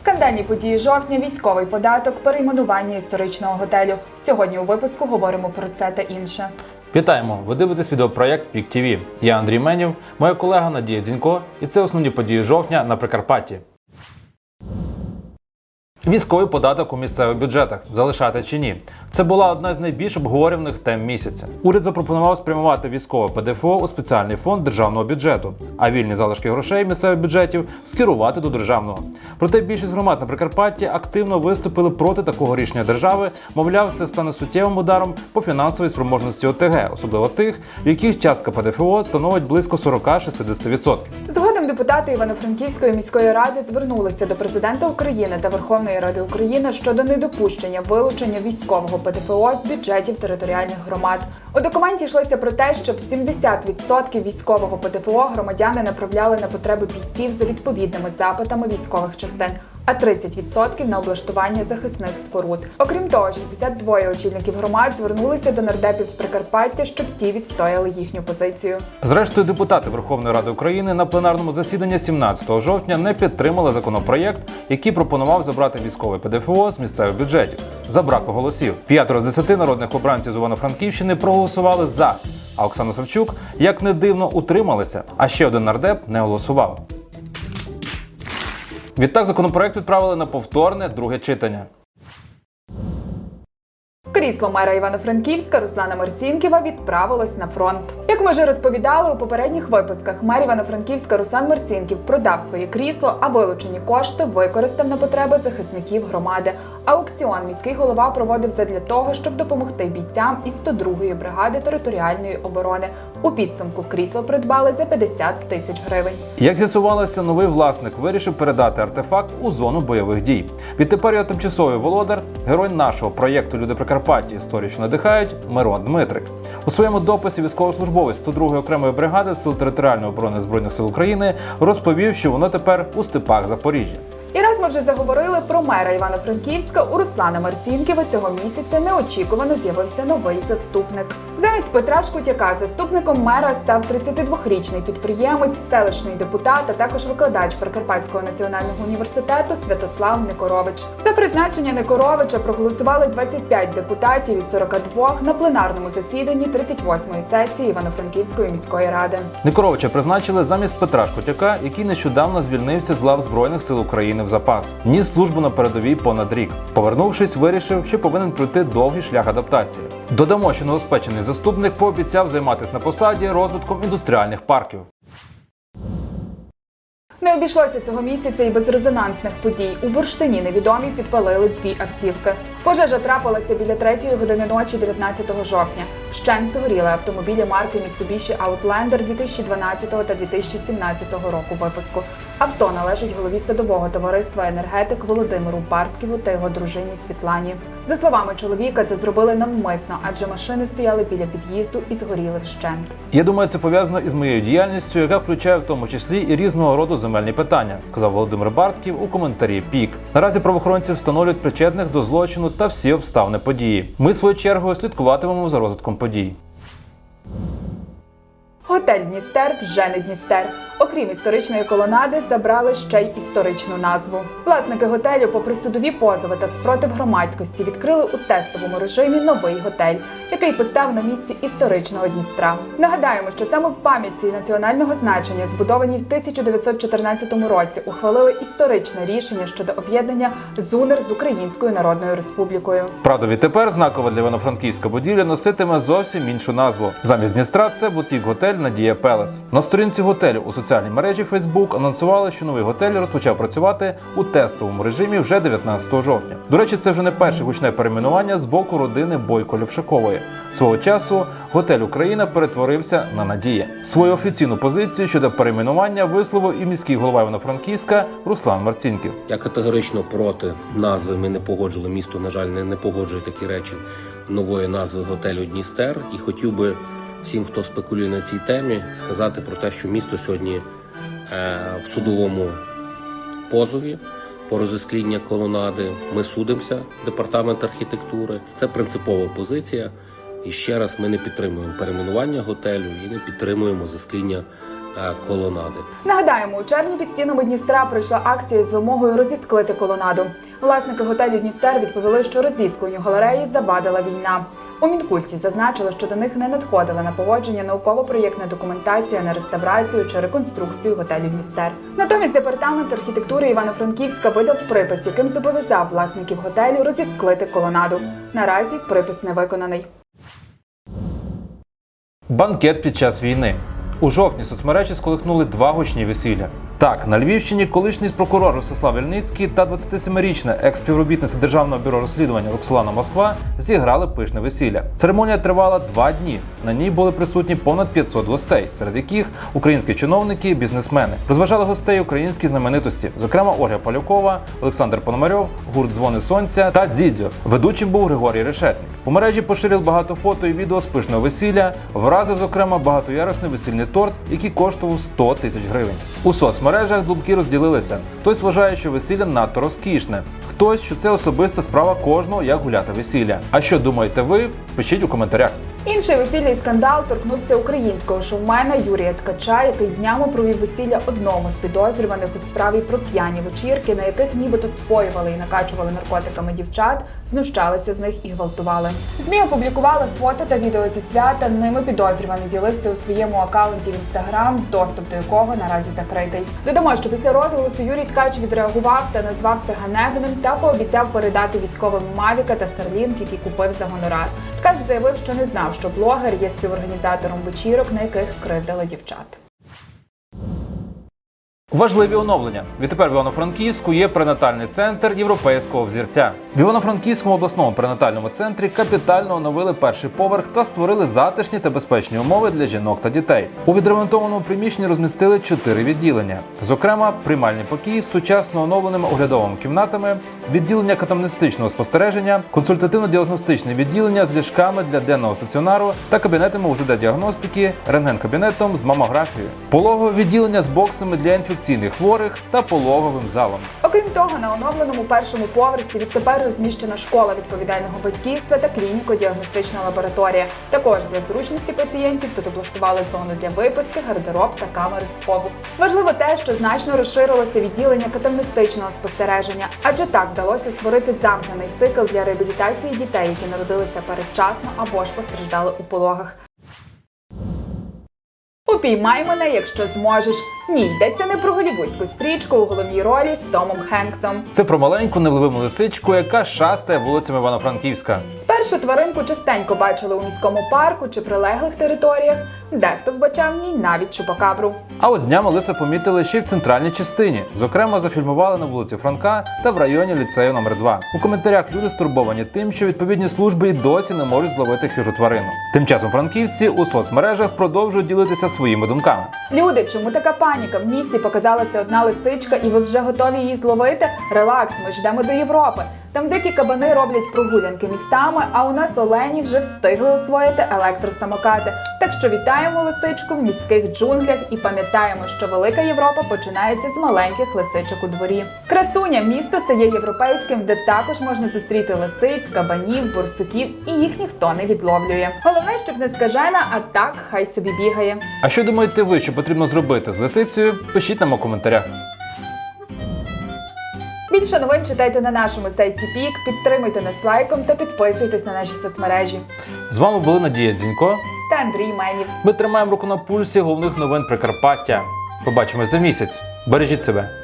Скандальні події жовтня, військовий податок, перейменування історичного готелю. Сьогодні у випуску говоримо про це та інше. Вітаємо! Ви дивитесь відеопроєкт Пік ТІВІ. Я Андрій Менів, моя колега Надія Дзінько, і це основні події жовтня на Прикарпатті. Військовий податок у місцевих бюджетах залишати чи ні? Це була одна з найбільш обговорюваних тем місяця. Уряд запропонував спрямувати військове ПДФО у спеціальний фонд державного бюджету, а вільні залишки грошей місцевих бюджетів скерувати до державного. Проте більшість громад на Прикарпатті активно виступили проти такого рішення держави. Мовляв, це стане суттєвим ударом по фінансовій спроможності ОТГ, особливо тих, в яких частка ПДФО становить близько 40-60%. Згодом депутати Івано-Франківської міської ради звернулися до президента України та Верховної Ради України щодо недопущення вилучення військового ПДФО з бюджетів територіальних громад. У документі йшлося про те, щоб 70% військового ПДФО громадяни направляли на потреби бійців за відповідними запитами військових частин. А 30% на облаштування захисних споруд. Окрім того, 62 очільників громад звернулися до нардепів з Прикарпаття, щоб ті відстояли їхню позицію. Зрештою, депутати Верховної Ради України на пленарному засіданні 17 жовтня не підтримали законопроєкт, який пропонував забрати військове ПДФО з місцевих бюджетів. За браку голосів. П'ятеро з десяти народних обранців з Івано-Франківщини проголосували за. А Оксана Савчук, як не дивно, утрималася. А ще один нардеп не голосував. Відтак законопроект відправили на повторне друге читання. Крісло мера Івано-Франківська Руслана Марцінківа відправилось на фронт. Як ми вже розповідали у попередніх випусках, мер Івано-Франківська Руслан Марцінків продав своє крісло, а вилучені кошти використав на потреби захисників громади. Аукціон міський голова проводив задля того, щоб допомогти бійцям із 102-ї бригади територіальної оборони. У підсумку крісло придбали за 50 тисяч гривень. Як з'ясувалося, новий власник вирішив передати артефакт у зону бойових дій. Відтепер його тимчасовий володар, герой нашого проєкту Люди Прикарпаття історії, що надихають Мирон Дмитрик. У своєму дописі військовослужбовець 102-ї окремої бригади Сил територіальної оборони збройних сил України розповів, що воно тепер у степах Запоріжжя. І раз ми вже заговорили про мера Івано-Франківська, у Руслана Марцінківа цього місяця неочікувано з'явився новий заступник. Замість Петра Шкутяка заступником мера став 32-річний підприємець, селищний депутат, а також викладач Прикарпатського національного університету Святослав Никорович. За призначення Никоровича проголосували 25 депутатів із 42 на пленарному засіданні 38-ї сесії Івано-Франківської міської ради. Никоровича призначили замість Петра Шкотяка, який нещодавно звільнився з лав Збройних сил України в запас. Ніс службу на передовій понад рік. Повернувшись, вирішив, що повинен пройти довгий шлях адаптації. Додамо, що новоспечений заступник пообіцяв займатися на посаді розвитком індустріальних парків. Не обійшлося цього місяця і без резонансних подій. У бурштині невідомі підпалили дві автівки. Пожежа трапилася біля 3 години ночі 19 жовтня. Вщент згоріли автомобілі марки Mitsubishi Outlander 2012 та 2017 року випуску. Авто належить голові садового товариства енергетик Володимиру Бартківу та його дружині Світлані. За словами чоловіка, це зробили навмисно, адже машини стояли біля під'їзду і згоріли вщент. Я думаю, це пов'язано із моєю діяльністю, яка включає в тому числі і різного роду земельні питання, сказав Володимир Бартків у коментарі Пік. Наразі правоохоронці встановлюють причетних до злочину та всі обставини події. Ми, свою чергу, слідкуватимемо за розвитком подій. Готель Дністер вже не Дністер. Окрім історичної колонади, забрали ще й історичну назву. Власники готелю, попри судові позови та спротив громадськості, відкрили у тестовому режимі новий готель, який постав на місці історичного Дністра. Нагадаємо, що саме в пам'ятці національного значення, збудованій в 1914 році, ухвалили історичне рішення щодо об'єднання ЗУНР з Українською Народною Республікою. Правда, відтепер знакова для Івано-Франківська будівля носитиме зовсім іншу назву. Замість Дністра це бутік готель Надія Пелес. На сторінці готелю у соціальній мережі Facebook анонсували, що новий готель розпочав працювати у тестовому режимі вже 19 жовтня. До речі, це вже не перше гучне перейменування з боку родини Бойко Левшакової. Свого часу готель Україна перетворився на Надія. Свою офіційну позицію щодо перейменування висловив і міський голова Івано-Франківська Руслан Марцінків. Я категорично проти назви. Ми не погоджували місто. На жаль, не, не погоджує такі речі нової назви готелю Дністер. І хотів би всім, хто спекулює на цій темі, сказати про те, що місто сьогодні е, в судовому позові по розіскління колонади. Ми судимося, департамент архітектури. Це принципова позиція. І ще раз ми не підтримуємо перейменування готелю і не підтримуємо заскління е, колонади. Нагадаємо, у червні під стінами Дністра пройшла акція з вимогою розісклити колонаду. Власники готелю Дністер відповіли, що розіскленню галереї завадила війна. У Мінкульті зазначили, що до них не надходила на погодження науково-проєктна документація на реставрацію чи реконструкцію готелю Дністер. Натомість департамент архітектури Івано-Франківська видав припис, яким зобов'язав власників готелю розісклити колонаду. Наразі припис не виконаний. Банкет під час війни. У жовтні соцмережі сколихнули два гучні весілля. Так, на Львівщині колишній прокурор Ростислав Вільницький та 27-річна екс-співробітниця Державного бюро розслідування Роксолана Москва зіграли пишне весілля. Церемонія тривала два дні. На ній були присутні понад 500 гостей, серед яких українські чиновники, і бізнесмени. Розважали гостей українські знаменитості, зокрема Ольга Полякова, Олександр Пономарьов, гурт Дзвони Сонця та Дзідзьо. Ведучим був Григорій Решетник. У мережі поширили багато фото і відео з пишного весілля. Вразив, зокрема, багатоярусний весільний торт, який коштував 100 тисяч гривень. У соцмережах думки розділилися. Хтось вважає, що весілля надто розкішне, хтось, що це особиста справа кожного, як гуляти весілля. А що думаєте ви? Пишіть у коментарях. Інший весільний скандал торкнувся українського шоумена Юрія Ткача, який днями провів весілля одному з підозрюваних у справі про п'яні вечірки, на яких нібито споювали і накачували наркотиками дівчат, знущалися з них і гвалтували. Змі опублікували фото та відео зі свята. Ними підозрюваний ділився у своєму акаунті в інстаграм, доступ до якого наразі закритий. Додамо, що після розголосу Юрій Ткач відреагував та назвав це ганебним та пообіцяв передати військовим Мавіка та Старлінк, які купив за гонорар. Ткач заявив, що не знав, що блогер є співорганізатором вечірок, на яких кривдили дівчат. Важливі оновлення. Відтепер в Івано-Франківську є пренатальний центр європейського взірця. В Івано-Франківському обласному пренатальному центрі капітально оновили перший поверх та створили затишні та безпечні умови для жінок та дітей. У відремонтованому приміщенні розмістили чотири відділення, зокрема, приймальний покій з сучасно оновленими оглядовими кімнатами, відділення катамнестичного спостереження, консультативно-діагностичне відділення з ліжками для денного стаціонару та кабінетами УЗД-діагностики, рентген-кабінетом з мамографією, пологове відділення з боксами для інфекційних хворих та пологовим залом. Окрім того, на оновленому першому поверсі відтепер розміщена школа відповідального батьківства та клініко-діагностична лабораторія. Також для зручності пацієнтів тут облаштували зону для виписки, гардероб та камери схову. Важливо те, що значно розширилося відділення катамнестичного спостереження, адже так вдалося створити замкнений цикл для реабілітації дітей, які народилися передчасно або ж постраждали у пологах. Упіймай мене, якщо зможеш. Ні, йдеться не про голівудську стрічку у головній ролі з Томом Хенксом. Це про маленьку невливиму лисичку, яка шастає вулицями Івано-Франківська. Спершу тваринку частенько бачили у міському парку чи прилеглих територіях. Дехто вбачав в ній навіть чупакабру. А ось днями лиса помітили ще й в центральній частині. Зокрема, зафільмували на вулиці Франка та в районі ліцею номер 2 У коментарях люди стурбовані тим, що відповідні служби і досі не можуть зловити хижу тварину. Тим часом франківці у соцмережах продовжують ділитися своїми думками. Люди, чому така паніка? В місті показалася одна лисичка, і ви вже готові її зловити? Релакс, ми ж йдемо до Європи. Там дикі кабани роблять прогулянки містами, а у нас олені вже встигли освоїти електросамокати. Так що вітаємо лисичку в міських джунглях і пам'ятаємо, що велика Європа починається з маленьких лисичок у дворі. Красуня місто стає європейським, де також можна зустріти лисиць, кабанів, борсуків, і їх ніхто не відловлює. Головне, щоб не скажена, а так хай собі бігає. А що думаєте ви, що потрібно зробити з лисицею? Пишіть нам у коментарях. Більше новин читайте на нашому сайті Пік, підтримуйте нас лайком та підписуйтесь на наші соцмережі. З вами були Надія Дзінько. Та Андрій Менів. Ми тримаємо руку на пульсі головних новин Прикарпаття. Побачимось за місяць. Бережіть себе.